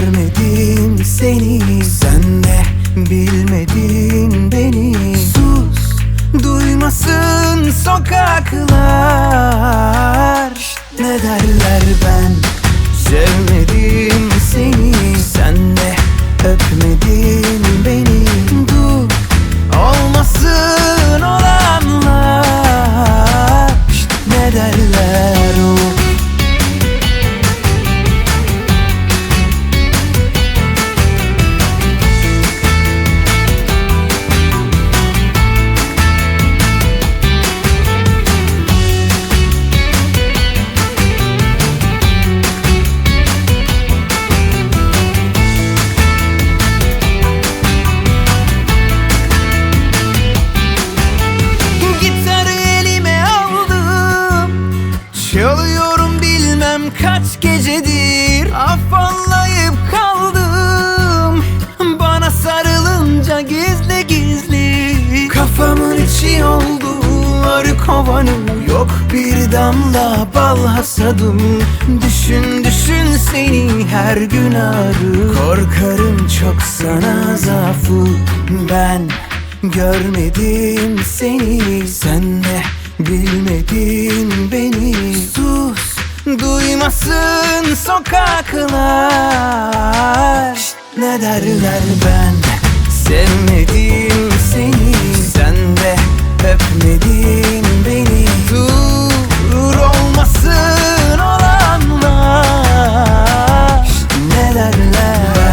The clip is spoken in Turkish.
görmedim seni. Sen de bilmedin beni. Sus duymasın sokaklar. Şşt, Ne derler ben? Sevmedim seni. Sen de öpmedin beni. Dur olmasın olanlar. Şşt, Ne derler o bilmem kaç gecedir Afallayıp kaldım. Bana sarılınca gizli gizli Kafamın içi oldu. Arı kovanım Yok bir damla bal hasadım. Düşün düşün seni her gün arı Korkarım çok sana zaafı. Ben görmedim seni Sen de bilmedin beni. Sus Duymasın sokaklar. Ne derler ben? Sevmedim seni. Sen de öpmedin beni. Durur olmasın olanlar. Ne derler?